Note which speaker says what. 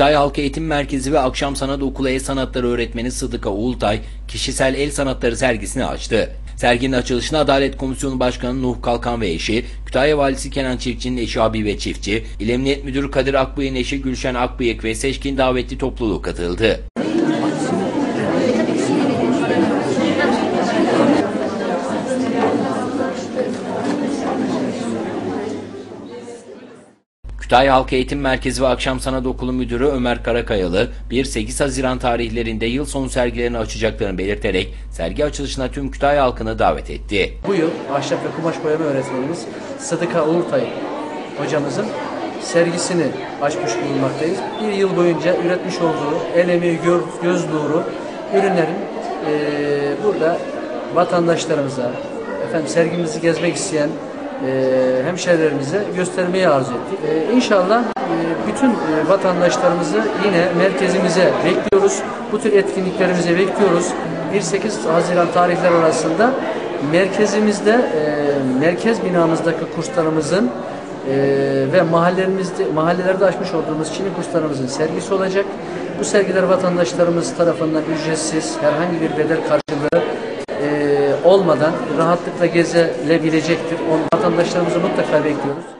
Speaker 1: Kütahya Halk Eğitim Merkezi ve Akşam Sanat Okulu El Sanatları öğretmeni Sıdıka Uğultay, kişisel el sanatları sergisini açtı. Serginin açılışına Adalet Komisyonu Başkanı Nuh Kalkan ve eşi, Kütahya Valisi Kenan Çiftçi'nin eşi Habibe Çiftçi, İl Emniyet Müdürü Kadir Akbıyık'ın eşi Gülşen Akbıyık ve seçkin davetli topluluğu katıldı. Kütahya Halk Eğitim Merkezi ve Akşam Sanat Okulu Müdürü Ömer Karakayalı, 1-8 Haziran tarihlerinde yıl sonu sergilerini açacaklarını belirterek sergi açılışına tüm Kütahya halkını davet etti.
Speaker 2: Bu yıl ahşap ve kumaş boyama öğretmenimiz Sıdıka Uğurtay hocamızın sergisini açmış bulunmaktayız. Bir yıl boyunca üretmiş olduğu el emeği, gö- göz nuru ürünlerin eee, burada vatandaşlarımıza, efendim sergimizi gezmek isteyen eee hemşehrilerimize göstermeyi arzu ettik. Eee inşallah eee, bütün eee, vatandaşlarımızı yine merkezimize bekliyoruz. Bu tür etkinliklerimize bekliyoruz. 1-8 Haziran tarihler arasında merkezimizde, eee, merkez binamızdaki kurslarımızın eee, ve mahallelerimizde, mahallelerde açmış olduğumuz Çin'i kurslarımızın sergisi olacak. Bu sergiler vatandaşlarımız tarafından ücretsiz, herhangi bir bedel karşılığı olmadan rahatlıkla gezilebilecektir. Onu vatandaşlarımızı mutlaka bekliyoruz.